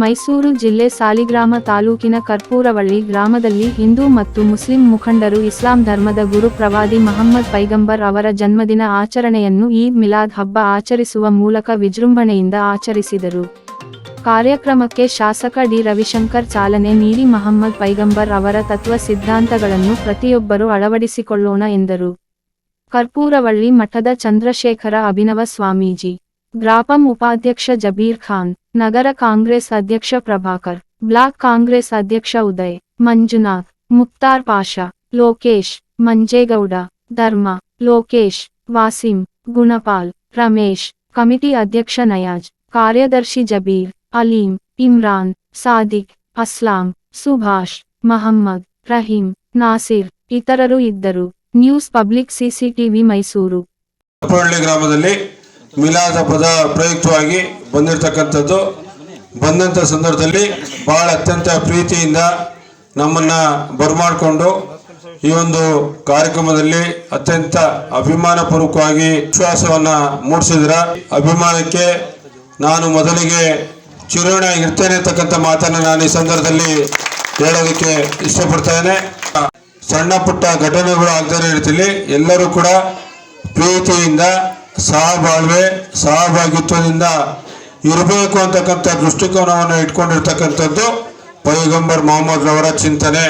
ಮೈಸೂರು ಜಿಲ್ಲೆ ಸಾಲಿಗ್ರಾಮ ತಾಲೂಕಿನ ಕರ್ಪೂರವಳ್ಳಿ ಗ್ರಾಮದಲ್ಲಿ ಹಿಂದೂ ಮತ್ತು ಮುಸ್ಲಿಂ ಮುಖಂಡರು ಇಸ್ಲಾಂ ಧರ್ಮದ ಗುರು ಪ್ರವಾದಿ ಮಹಮ್ಮದ್ ಪೈಗಂಬರ್ ಅವರ ಜನ್ಮದಿನ ಆಚರಣೆಯನ್ನು ಈದ್ ಮಿಲಾದ್ ಹಬ್ಬ ಆಚರಿಸುವ ಮೂಲಕ ವಿಜೃಂಭಣೆಯಿಂದ ಆಚರಿಸಿದರು. ಕಾರ್ಯಕ್ರಮಕ್ಕೆ ಶಾಸಕ ಡಿ. ರವಿಶಂಕರ್ ಚಾಲನೆ ನೀಡಿ ಮಹಮ್ಮದ್ ಪೈಗಂಬರ್ ಅವರ ತತ್ವ ಸಿದ್ಧಾಂತಗಳನ್ನು ಪ್ರತಿಯೊಬ್ಬರೂ ಅಳವಡಿಸಿಕೊಳ್ಳೋಣ ಎಂದರು. ಕರ್ಪೂರವಳ್ಳಿ ಮಠದ ಚಂದ್ರಶೇಖರ ಅಭಿನವ ಸ್ವಾಮೀಜಿ ಗ್ರಾಪಂ ಉಪಾಧ್ಯಕ್ಷ ಜಬೀರ್ ಖಾನ್ ನಗರ ಕಾಂಗ್ರೆಸ್ ಅಧ್ಯಕ್ಷ ಪ್ರಭಾಕರ್ ಬ್ಲಾಕ್ ಕಾಂಗ್ರೆಸ್ ಅಧ್ಯಕ್ಷ ಉದಯ್ ಮಂಜುನಾಥ್ ಮುಕ್ತಾರ್ ಪಾಷಾ ಲೋಕೇಶ್ ಮಂಜೇಗೌಡ ಧರ್ಮ ಲೋಕೇಶ್ ವಾಸಿಂ ಗುಣಪಾಲ್ ರಮೇಶ್ ಕಮಿಟಿ ಅಧ್ಯಕ್ಷ ನಯಾಜ್ ಕಾರ್ಯದರ್ಶಿ ಜಬೀರ್ ಅಲೀಂ ಇಮ್ರಾನ್ ಸಾದಿಕ್ ಅಸ್ಲಾಂ ಸುಭಾಷ್ ಮಹಮ್ಮದ್ ರಹೀಂ ನಾಸಿರ್ ಇತರರು ಇದ್ದರು news public CCTV Mysuru Kappalli ಗ್ರಾಮದಲ್ಲಿ ಮಿಲಾದ್ ಪದ ಪ್ರಯುಕ್ತವಾಗಿ ಬಂದಿರತಕ್ಕಂಥದ್ದು. ಬಂದಂಥ ಸಂದರ್ಭದಲ್ಲಿ ಬಹಳ ಅತ್ಯಂತ ಪ್ರೀತಿಯಿಂದ ನಮ್ಮನ್ನ ಬರಮಾಡಿಕೊಂಡು ಈ ಒಂದು ಕಾರ್ಯಕ್ರಮದಲ್ಲಿ ಅತ್ಯಂತ ಅಭಿಮಾನಪೂರ್ವಕವಾಗಿ ವಿಶ್ವಾಸವನ್ನ ಮೂಡಿಸಿದ್ರ. ಅಭಿಮಾನಕ್ಕೆ ನಾನು ಮೊದಲಿಗೆ ಚಿರೋಣಿಯಾಗಿರ್ತೇನೆ ಅಂತಕ್ಕಂಥ ಮಾತನ್ನ ನಾನು ಈ ಸಂದರ್ಭದಲ್ಲಿ ಹೇಳೋದಕ್ಕೆ ಇಷ್ಟಪಡ್ತೇನೆ. ಸಣ್ಣ ಪುಟ್ಟ ಘಟನೆಗಳು ಆಗ್ತಾನೆ ಇರ್ತೀನಿ ಎಲ್ಲರೂ ಕೂಡ ಪ್ರೀತಿಯಿಂದ ಸಹಬಾಳ್ವೆ ಸಹಭಾಗಿತ್ವದಿಂದ ಇರಬೇಕು ಅಂತಕ್ಕಂಥ ದೃಷ್ಟಿಕೋನವನ್ನು ಇಟ್ಕೊಂಡಿರ್ತಕ್ಕಂಥದ್ದು ಪೈಗಂಬರ್ ಮೊಹಮ್ಮದ್ ಅವರ ಚಿಂತನೆ.